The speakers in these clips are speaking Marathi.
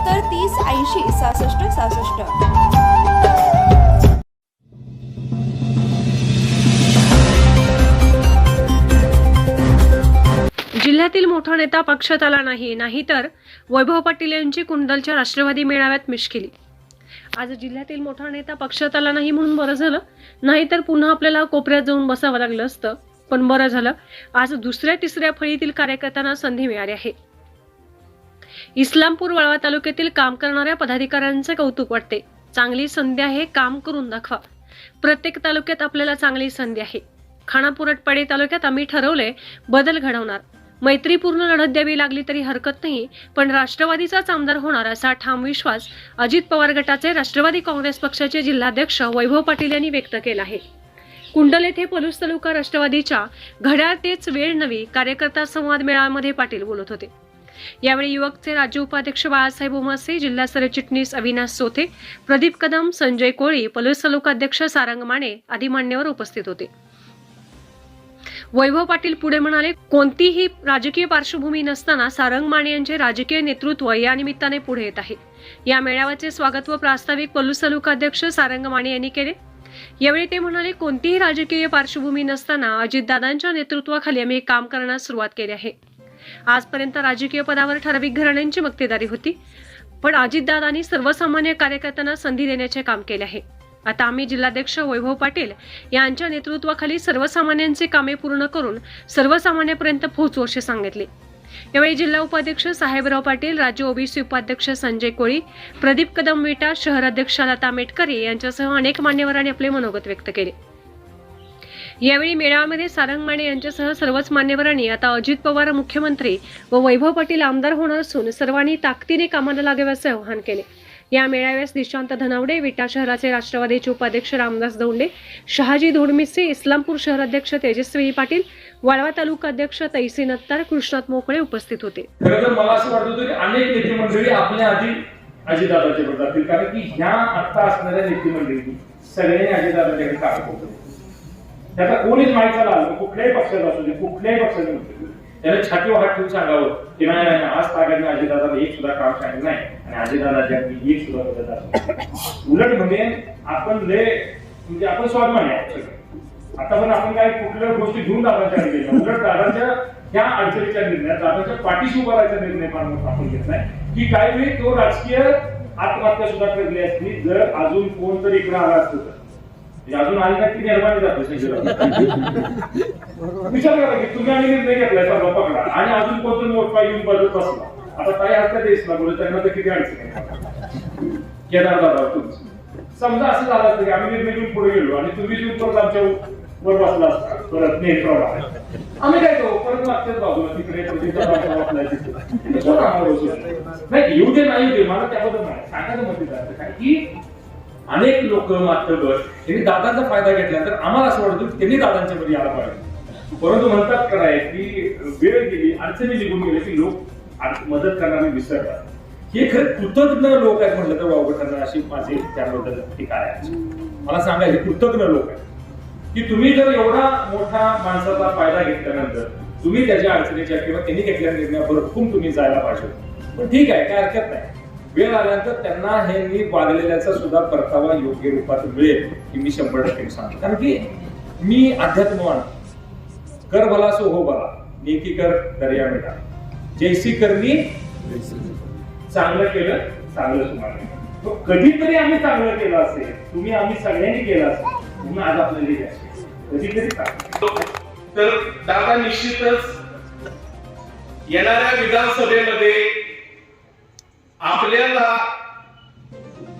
तीस ऐंशी सहासष्ट सहासष्ट. जिल्ह्यातील मोठा नेता पक्षात आला नाही नाहीतर वैभव पाटील यांची कुंडलच्या राष्ट्रवादी मेळाव्यात मिश्किली आज जिल्ह्यातील मोठा नेता पक्षात आला नाही म्हणून बरं झालं नाहीतर पुन्हा आपल्याला कोपऱ्यात जाऊन बसावं लागलं असतं. पण बरं झालं आज दुसऱ्या तिसऱ्या फळीतील कार्यकर्त्यांना संधी मिळाली आहे. इस्लामपूर वाळवा तालुक्यातील काम करणाऱ्या पदाधिकाऱ्यांचे कौतुक वाटते. चांगली संधी आहे काम करून दाखवा. प्रत्येक तालुक्यात आपल्याला चांगली संधी आहे. खानापूर तालुक्यात आम्ही ठरवले बदल घडवणार. मैत्रीपूर्ण लढत द्यावी लागली तरी हरकत नाही पण राष्ट्रवादीचाच आमदार होणार असा ठाम विश्वास अजित पवार गटाचे राष्ट्रवादी काँग्रेस पक्षाचे जिल्हाध्यक्ष वैभव पाटील यांनी व्यक्त केला आहे. कुंडल येथे पलूस तालुका राष्ट्रवादीच्या घड्याळ तेच वेळ नवी कार्यकर्ता संवाद मेळाव्यामध्ये पाटील बोलत होते. यावेळी युवकचे राज्य उपाध्यक्ष बाळासाहेब उमासे जिल्हा सरचिटणीस अविनाश सोथे प्रदीप कदम संजय कोळी पलूस तालुकाध्यक्ष सारंग माने आदी मान्यवर उपस्थित होते. वैभव पाटील पुढे म्हणाले कोणतीही राजकीय पार्श्वभूमी नसताना सारंग माने यांचे राजकीय नेतृत्व या निमित्ताने पुढे येत आहे. या मेळाव्याचे स्वागत व प्रास्ताविक पलूस तालुकाध्यक्ष सारंग माने यांनी केले. यावेळी ते म्हणाले कोणतीही राजकीय पार्श्वभूमी नसताना अजितदादांच्या नेतृत्वाखाली आम्ही काम करण्यास सुरुवात केली आहे. आजपर्यंत राजकीय पदावर ठराविक घराण्यांची मक्तेदारी होती. पण अजितदादांनी सर्वसामान्य कार्यकर्त्यांना संधी देण्याचे काम केले आहे. आता आम्ही जिल्हाध्यक्ष वैभव पाटील यांच्या नेतृत्वाखाली सर्वसामान्यांचे कामे पूर्ण करून सर्वसामान्यांपर्यंत पोहोचू असे सांगितले. यावेळी जिल्हा उपाध्यक्ष साहेबराव पाटील राज्य ओबीसी उपाध्यक्ष संजय कोळी प्रदीप कदम विटा शहर अध्यक्ष लता मेटकरे यांच्यासह अनेक मान्यवरांनी आपले मनोगत व्यक्त केले. यावेळी मेळाव्यामध्ये सारंग माने यांच्यासह सर्वच मान्यवरांनी आता अजित पवार मुख्यमंत्री व वैभव पाटील आमदार होणार असून सर्वांनी ताकदीने कामाला लागावे आवाहन केले. या मेळाव्यास निशांत धनावडे विटा शहराचे राष्ट्रवादीचे उपाध्यक्ष रामदास दौंडे शहाजी धोडमिसे इस्लामपूर शहर अध्यक्ष तेजस्वी पाटील वाळवा तालुका अध्यक्ष तैसी नत्तार कृष्णात मोकळे उपस्थित होते. मला असं वाटत होतं की अनेक नेते मंडळी आपल्या आधी अजितदादाच्या जातील कारण की ह्या आत्ता असणाऱ्या नेते मंडळी सगळ्यांनी अजितदादाच्याकडे काम करतो त्याचा कोणीच माहीत झाला कुठल्याही पक्षाचा असू दे कुठल्याही पक्षाचे नसू दे. त्याला छातीवर हात ठेवून सांगावं की नाही नाही, आज तागाने अजितदादा एक सुद्धा काम सांगितलं नाही आणि अजितदादा मी एक सुद्धा बदल उलट म्हणजे आपण लय म्हणजे आपण स्वाभिमान आहे आता पण आपण काय कुठल्या गोष्टी घेऊन दादांच्या आधी उलट दादांच्या ह्या अडचणीच्या निर्णयात दादाच्या पाठीशी उभा राहायचा निर्णय फार मोठा आपण घेतलाय की काही वेळी तो राजकीय आत्महत्या सुद्धा करली असती जर अजून कोण तरी इकडे आला असतो तर. म्हणजे अजून आली नाही ती निर्माण जातो विचार करा की तुम्ही आम्ही निर्णय घेतलाय सर्व पकडा. आणि अजून कोणतरी मोठा येऊन बदलत बसला आता काही हरकत येस ना बोलत त्यांना तर किती अडचण केदार दादा तुमचं समजा असं झालं असतं की आम्ही निर्णय घेऊन पुढे गेलो आणि तुम्ही येऊन परत आमच्या वर बसला असता. परत नेटवर आम्ही काय करू? परत मागच्याच बाजूला तिकडे प्रतिचा बसलाय नाही येऊ दे नाही येऊ दे मला त्याबद्दल नाही सांगायचं मत काय की अनेक लोक मात्रभर त्यांनी दादांचा फायदा घेतला तर आम्हाला असं वाटतं की त्यांनी दादांच्या मध्ये यायला पाहिजे. परंतु म्हणतात काय की वेळ गेली अडचणी निघून गेले की लोक मदत करणारे विसरतात. हे खरं कृतज्ञ लोक आहेत म्हटलं तर वावगं ठरणार अशी माझी त्याबद्दल टीका आहे. मला सांगा हे कृतज्ञ लोक आहेत. की तुम्ही जर एवढा मोठा माणसाचा फायदा घेतल्यानंतर तुम्ही त्याच्या अडचणीच्या किंवा त्यांनी घेतलेल्या निर्णयावर हुकूम तुम्ही जायला पाहिजे. पण ठीक आहे काय हरकत नाही. वेळ आल्यानंतर त्यांना हे मी वागलेल्याचा सुद्धा परतावा योग्य रूपात मिळेल की मी शंभर टक्के सांगतो. कारण की मी अध्यात्मवान. कर भला सो हो भला. नेकी कर दर्या मिटा. जैसी करणी चांगलं केलं चांगलं तुम्हाला. तो कधीतरी आम्ही चांगलं केलं असेल. तुम्ही आम्ही सगळ्यांनी केलं असेल. म्हणून आज आपल्याला कधीतरी तर दादा निश्चितच येणाऱ्या विधानसभेमध्ये आपल्याला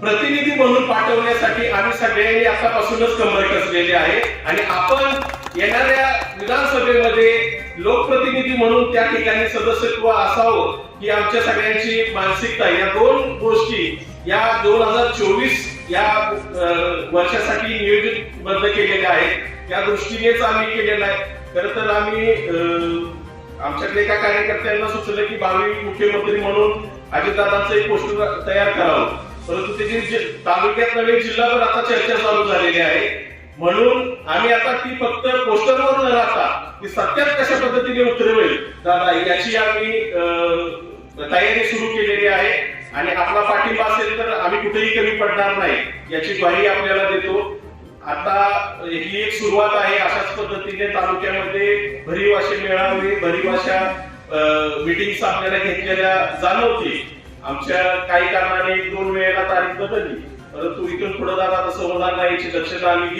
प्रतिनिधी म्हणून पाठवण्यासाठी आम्ही सगळ्यांनी आतापासूनच कंबर कसलेली आहे. आणि आपण येणाऱ्या विधानसभेमध्ये लोकप्रतिनिधी म्हणून त्या ठिकाणी सदस्यत्व असावं ही आमच्या सगळ्यांची मानसिकता या दोन गोष्टी या दोन हजार चोवीस या वर्षासाठी नियोजित बंद केलेल्या आहेत. त्या दृष्टीनेच आम्ही केलेलं आहे. खरं तर आम्ही अं, आमच्याकडे एका कार्यकर्त्यांना सुचलं की भावी मुख्यमंत्री म्हणून अजितदादांचं एक पोस्टर तयार करावं. परंतु त्याची तालुक्यात नवीन जिल्हाभर आता चर्चा चालू झालेली आहे. म्हणून आम्ही आता ती फक्त पोस्टरवर न राहता ती सत्यात कशा पद्धतीने उतरवेल दादा याची आम्ही अं, तयारी सुरू केलेली आहे. आणि आपला पाठिंबा असेल तर आम्ही कुठेही कमी पडणार नाही याची ग्वाही आपल्याला देतो. आता ही एक सुरुवात आहे अशाच पद्धतीने तालुक्यामध्ये भरीव असे मेळावे भरीव अशा मिटिंग आपल्याला घेतलेल्या जाणवतील. आमच्या काही कारणाने एक दोन वेळेला तारीख बदलली. परंतु इथून पुढे जाता तसं होणार नाही याची दक्षता आम्ही